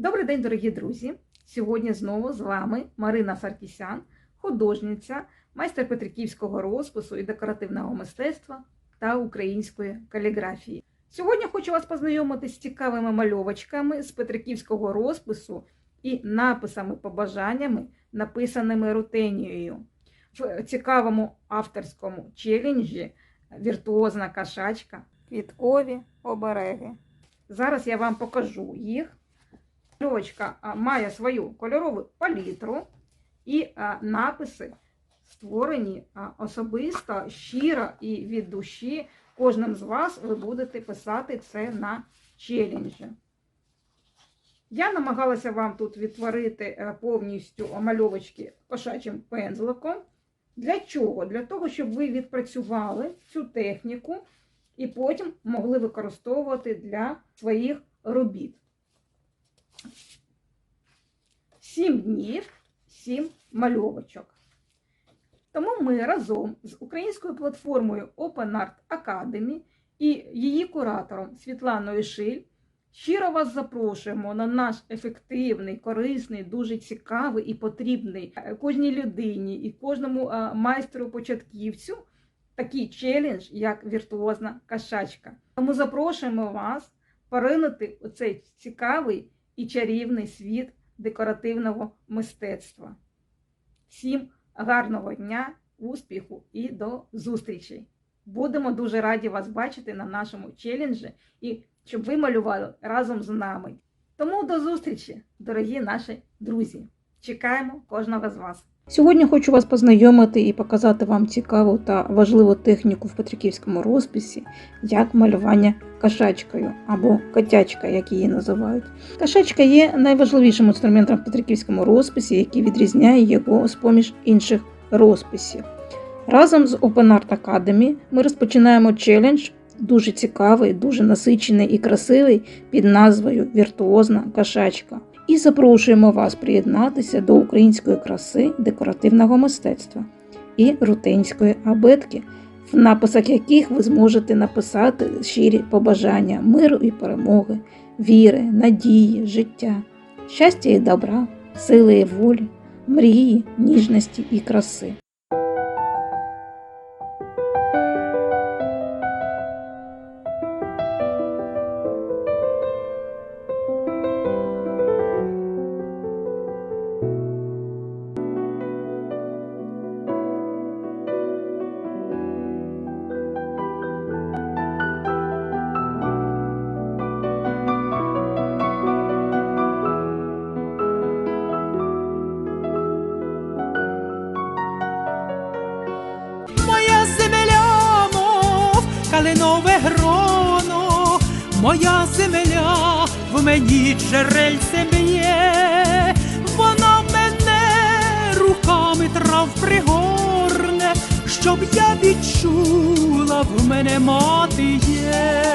Добрий день, дорогі друзі! Сьогодні знову з вами Марина Саркісян, художниця, майстер Петриківського розпису і декоративного мистецтва та української каліграфії. Сьогодні хочу вас познайомити з цікавими мальовочками з Петриківського розпису і написами побажаннями, написаними рутенією в цікавому авторському челенджі Віртуозна кашачка Квіткові обереги. Зараз я вам покажу їх. Мальовочка має свою кольорову палітру і написи створені особисто, щиро і від душі. Кожним з вас ви будете писати це на челенджі. Я намагалася вам тут відтворити е, повністю мальовочки кошачим пензликом. Для чого? Для того, щоб ви відпрацювали цю техніку і потім могли використовувати для своїх робіт. Сім днів, сім мальовочок. Тому ми разом з українською платформою Open Art Academy і її куратором Світланою Шиль щиро вас запрошуємо на наш ефективний, корисний, дуже цікавий і потрібний е, кожній людині і кожному е, майстру-початківцю такий челендж, як віртуозна кашачка. Тому запрошуємо вас поринути у цей цікавий і чарівний світ декоративного мистецтва. Всім гарного дня, успіху і до зустрічей! Будемо дуже раді вас бачити на нашому челенджі і щоб ви малювали разом з нами. Тому до зустрічі, дорогі наші друзі! Чекаємо кожного з вас! Сьогодні хочу вас познайомити і показати вам цікаву та важливу техніку в Петриківському розписі, як малювання кашачкою або котячка, як її називають. Кашачка є найважливішим інструментом в Петриківському розписі, який відрізняє його з поміж інших розписів. Разом з Open Art Academy ми розпочинаємо челендж, дуже цікавий, дуже насичений і красивий під назвою Віртуозна кашачка. І запрошуємо вас приєднатися до української краси декоративного мистецтва і рутинської абетки, в написах яких ви зможете написати щирі побажання миру і перемоги, віри, надії, життя, щастя і добра, сили і волі, мрії, ніжності і краси. Мов калинове гроно, моя земля в мені джерельце б'є, вона мене руками трав пригорне, щоб я відчула в мене мати є.